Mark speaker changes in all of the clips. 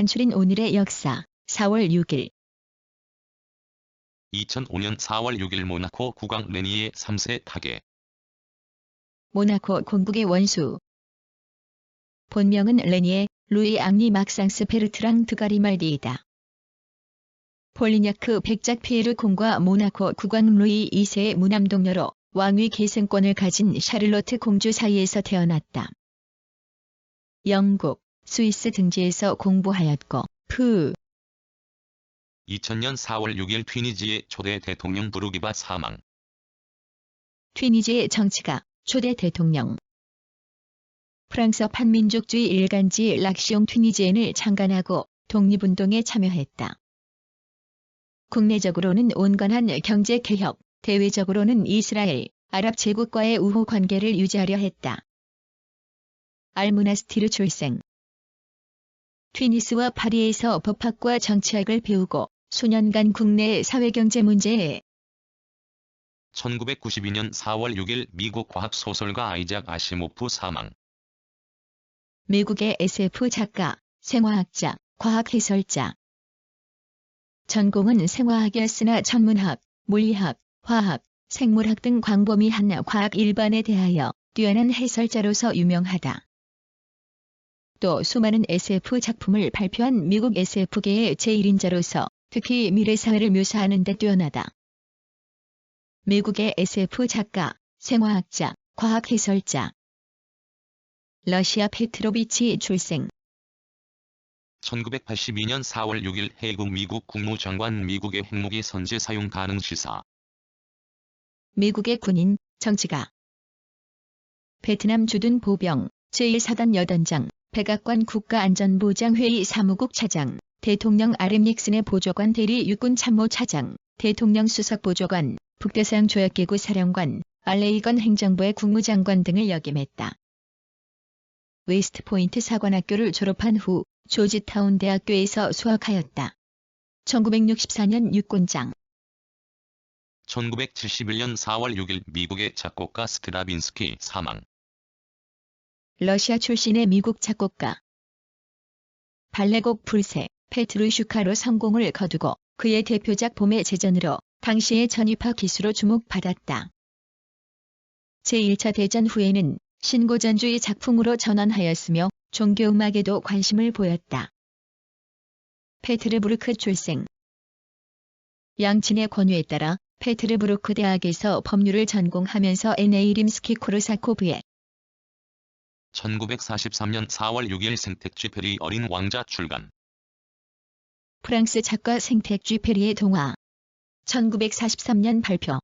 Speaker 1: 간추린 오늘의 역사 4월 6일
Speaker 2: 2005년 4월 6일 모나코 국왕 레니의 3세 타계
Speaker 1: 모나코 공국의 원수 본명은 레니에 루이 앙리 막상스 페르트랑 드가리말디이다. 폴리냐크 백작 피에르 공과 모나코 국왕 루이 2세의 무남동녀로 왕위 계승권을 가진 샤를로트 공주 사이에서 태어났다. 영국, 스위스 등지에서 공부하였고 프
Speaker 2: 2000년 4월 6일 튀니지의 초대 대통령 부르기바 사망
Speaker 1: 튀니지의 정치가 초대 대통령 프랑스 판민족주의 일간지 락시옹 튀니지엔을 창간하고 독립운동에 참여했다. 국내적으로는 온건한 경제개혁, 대외적으로는 이스라엘, 아랍 제국과의 우호 관계를 유지하려 했다. 알무나스티르 출생 튀니스와 파리에서 법학과 정치학을 배우고 수년간 국내 사회경제 문제에
Speaker 2: 1992년 4월 6일 미국 과학소설가 아이작 아시모프 사망
Speaker 1: 미국의 SF 작가, 생화학자, 과학해설자. 전공은 생화학이었으나 천문학, 물리학, 화학, 생물학 등 광범위한 과학 일반에 대하여 뛰어난 해설자로서 유명하다. 또 수많은 SF 작품을 발표한 미국 SF계의 제1인자로서 특히 미래사회를 묘사하는 데 뛰어나다. 미국의 SF 작가, 생화학자, 과학해설자. 러시아 페트로비치 출생.
Speaker 2: 1982년 4월 6일 해군 미국 국무장관 미국의 핵무기 선제 사용 가능 시사
Speaker 1: 미국의 군인, 정치가. 베트남 주둔 보병, 제1사단 여단장, 백악관 국가안전보장회의 사무국 차장, 대통령 아렘 닉슨의 보조관 대리 육군 참모 차장, 대통령 수석 보조관, 북대서양 조약기구 사령관, 알레이건 행정부의 국무장관 등을 역임했다. 웨스트포인트 사관학교를 졸업한 후 조지타운 대학교에서 수학하였다. 1964년 육군장
Speaker 2: 1971년 4월 6일 미국의 작곡가 스트라빈스키 사망
Speaker 1: 러시아 출신의 미국 작곡가 발레곡 불새 페트루슈카로 성공을 거두고 그의 대표작 봄의 제전으로 당시의 전위파 기수로 주목받았다. 제1차 대전 후에는 신고전주의 작품으로 전환하였으며 종교음악에도 관심을 보였다. 페트르부르크 출생 양친의 권유에 따라 페트르부르크 대학에서 법률을 전공하면서 NA 림스키 코르사코브에
Speaker 2: 1943년 4월 6일 생택쥐 페리 어린 왕자 출간
Speaker 1: 프랑스 작가 생택쥐 페리의 동화 1943년 발표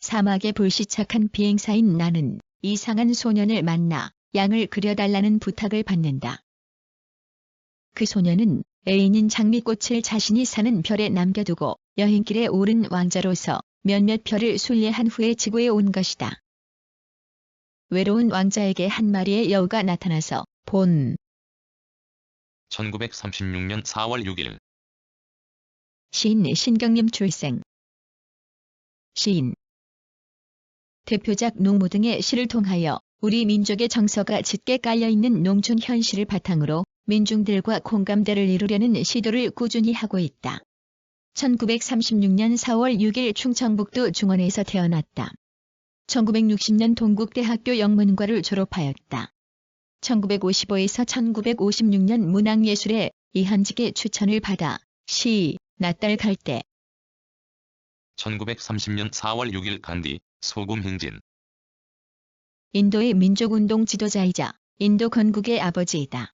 Speaker 1: 사막에 불시착한 비행사인 나는 이상한 소년을 만나 양을 그려달라는 부탁을 받는다. 그 소년은 애인인 장미꽃을 자신이 사는 별에 남겨두고 여행길에 오른 왕자로서 몇몇 별을 순례한 후에 지구에 온 것이다. 외로운 왕자에게 한 마리의 여우가 나타나서 본
Speaker 2: 1936년 4월 6일
Speaker 1: 시인 신경림 출생 시인 대표작 농무 등의 시를 통하여 우리 민족의 정서가 짙게 깔려있는 농촌 현실을 바탕으로 민중들과 공감대를 이루려는 시도를 꾸준히 하고 있다. 1936년 4월 6일 충청북도 중원에서 태어났다. 1960년 동국대학교 영문과를 졸업하였다. 1955에서 1956년 문학예술의 이한직의 추천을 받아 시, 낯달 갈대
Speaker 2: 1930년 4월 6일 간디 소금 행진
Speaker 1: 인도의 민족운동 지도자이자 인도 건국의 아버지이다.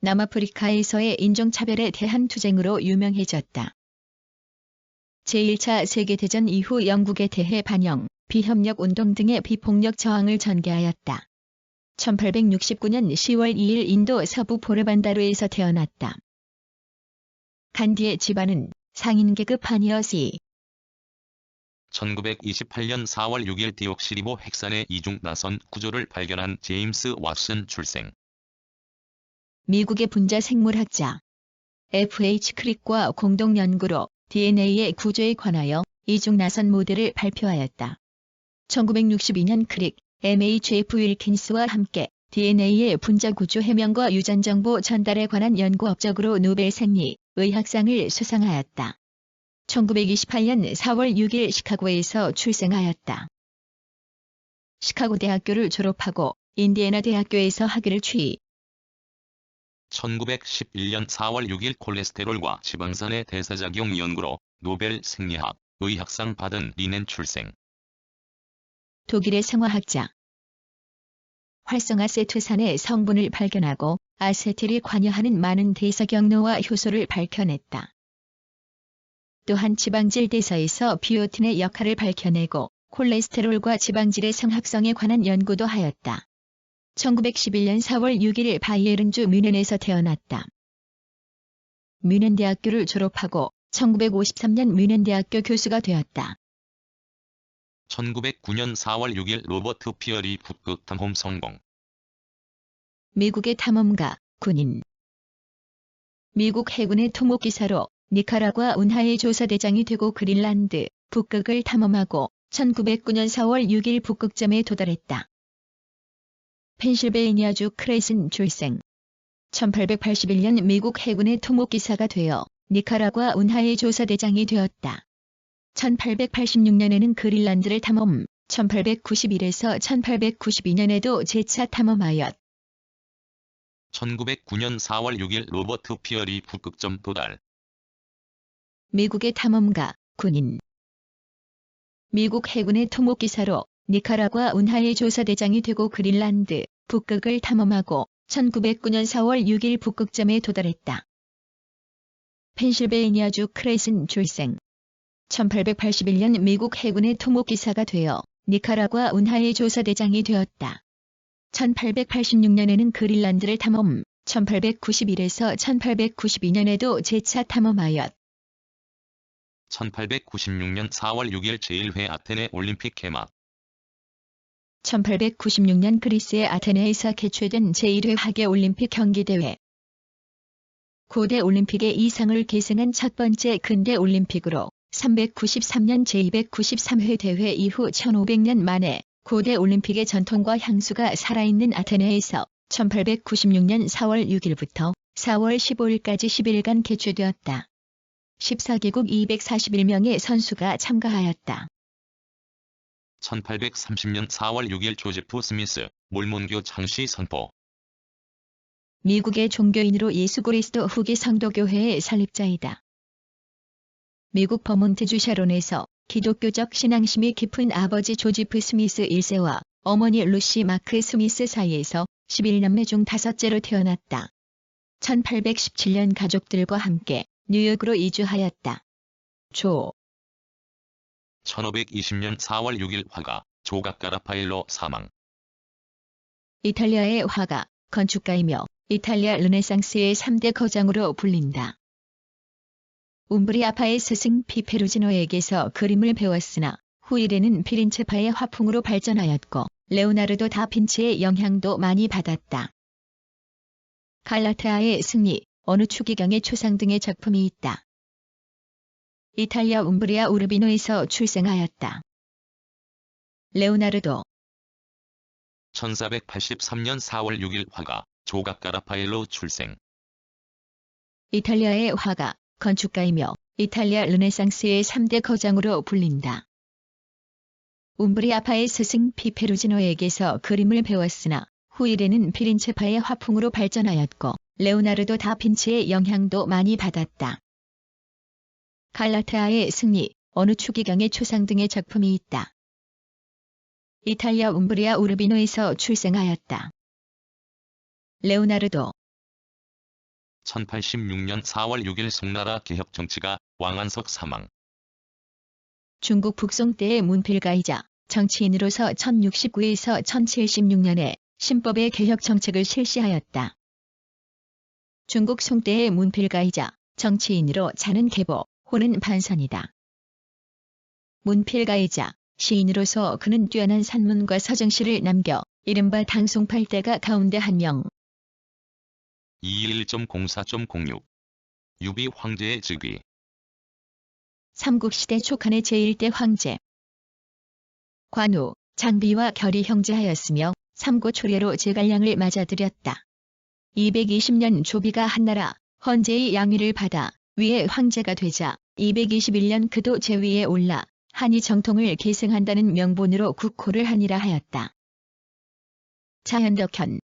Speaker 1: 남아프리카에서의 인종차별에 대한 투쟁으로 유명해졌다. 제1차 세계대전 이후 영국에 대해 반영, 비협력 운동 등의 비폭력 저항을 전개하였다. 1869년 10월 2일 인도 서부 포르반다루에서 태어났다. 간디의 집안은 상인 계급 한이어시
Speaker 2: 1928년 4월 6일 디옥시리보 핵산의 이중 나선 구조를 발견한 제임스 왓슨 출생
Speaker 1: 미국의 분자 생물학자 F.H. 크릭과 공동 연구로 DNA의 구조에 관하여 이중 나선 모델을 발표하였다. 1962년 크릭, MHF 윌킨스와 함께 DNA의 분자 구조 해명과 유전 정보 전달에 관한 연구 업적으로 노벨 생리 의학상을 수상하였다. 1928년 4월 6일 시카고에서 출생하였다. 시카고 대학교를 졸업하고 인디애나 대학교에서 학위를 취.
Speaker 2: 1911년 4월 6일 콜레스테롤과 지방산의 대사작용 연구로 노벨 생리학, 의학상 받은 리넨 출생.
Speaker 1: 독일의 생화학자. 활성아세트산의 성분을 발견하고 아세틸이 관여하는 많은 대사 경로와 효소를 밝혀냈다. 또한 지방질 대사에서 비오틴의 역할을 밝혀내고 콜레스테롤과 지방질의 성합성에 관한 연구도 하였다. 1911년 4월 6일 바이에른주 뮌헨에서 태어났다. 뮌헨 대학교를 졸업하고 1953년 뮌헨 대학교 교수가 되었다.
Speaker 2: 1909년 4월 6일 로버트 피어리 북극 탐험 성공.
Speaker 1: 미국의 탐험가, 군인. 미국 해군의 토목기사로 니카라과 운하의 조사대장이 되고 그린란드, 북극을 탐험하고 1909년 4월 6일 북극점에 도달했다. 펜실베이니아주 크레슨 출생. 1881년 미국 해군의 토목기사가 되어 니카라과 운하의 조사대장이 되었다. 1886년에는 그린란드를 탐험, 1891에서 1892년에도 재차 탐험하였.
Speaker 2: 1909년 4월 6일 로버트 피어리 북극점 도달.
Speaker 1: 미국의 탐험가, 군인. 미국 해군의 토목기사로 니카라과 운하의 조사대장이 되고 그린란드, 북극을 탐험하고 1909년 4월 6일 북극점에 도달했다. 펜실베이니아주 크레슨 출생. 1881년 미국 해군의 토목기사가 되어 니카라과 운하의 조사대장이 되었다. 1886년에는 그린란드를 탐험, 1891에서 1892년에도 재차 탐험하였.
Speaker 2: 1896년 4월 6일 제1회 아테네 올림픽 개막.
Speaker 1: 1896년 그리스의 아테네에서 개최된 제1회 하계 올림픽 경기대회. 고대 올림픽의 이상을 계승한 첫 번째 근대 올림픽으로 393년 제293회 대회 이후 1500년 만에 고대 올림픽의 전통과 향수가 살아있는 아테네에서 1896년 4월 6일부터 4월 15일까지 10일간 개최되었다. 14개국 241명의 선수가 참가하였다.
Speaker 2: 1830년 4월 6일 조제프 스미스, 몰몬교 창시 선포.
Speaker 1: 미국의 종교인으로 예수 그리스도 후기 성도교회의 설립자이다. 미국 버몬트주 샤론에서 기독교적 신앙심이 깊은 아버지 조지프 스미스 1세와 어머니 루시 마크 스미스 사이에서 11남매 중 다섯째로 태어났다. 1817년 가족들과 함께 뉴욕으로 이주하였다. 조.
Speaker 2: 1520년 4월 6일 화가, 조각가 라파엘로 사망.
Speaker 1: 이탈리아의 화가, 건축가이며 이탈리아 르네상스의 3대 거장으로 불린다. 움브리아파의 스승 피페루지노에게서 그림을 배웠으나 후일에는 피린체파의 화풍으로 발전하였고 레오나르도 다빈치의 영향도 많이 받았다. 갈라테아의 승리, 어느 추기경의 초상 등의 작품이 있다. 이탈리아 움브리아 우르비노에서 출생하였다. 레오나르도
Speaker 2: 1483년 4월 6일 화가, 조각 가 라파엘로 출생.
Speaker 1: 이탈리아의 화가, 건축가이며 이탈리아 르네상스의 3대 거장으로 불린다. 움브리아파의 스승 피페루지노에게서 그림을 배웠으나 후일에는 피린체파의 화풍으로 발전하였고 레오나르도 다빈치의 영향도 많이 받았다. 갈라테아의 승리, 어느 추기경의 초상 등의 작품이 있다. 이탈리아 움브리아 우르비노에서 출생하였다. 레오나르도
Speaker 2: 1086년 4월 6일 송나라 개혁 정치가 왕안석 사망.
Speaker 1: 중국 북송 때의 문필가이자 정치인으로서 1069에서 1076년에 신법의 개혁 정책을 실시하였다. 중국 송때의 문필가이자 정치인으로 자는 계보, 호는 반선이다. 문필가이자 시인으로서 그는 뛰어난 산문과 서정시를 남겨 이른바 당송팔대가 가운데 한 명.
Speaker 2: 211.04.06 유비 황제의 즉위.
Speaker 1: 삼국시대 초칸의 제1대 황제. 관우, 장비와 결이 형제하였으며 삼고 초례로 제갈량을 맞아들였다. 220년 조비가 한나라 헌제의 양위를 받아 위에 황제가 되자 221년 그도 제위에 올라 한이 정통을 계승한다는 명분으로 국호를 한이라 하였다. 자연덕현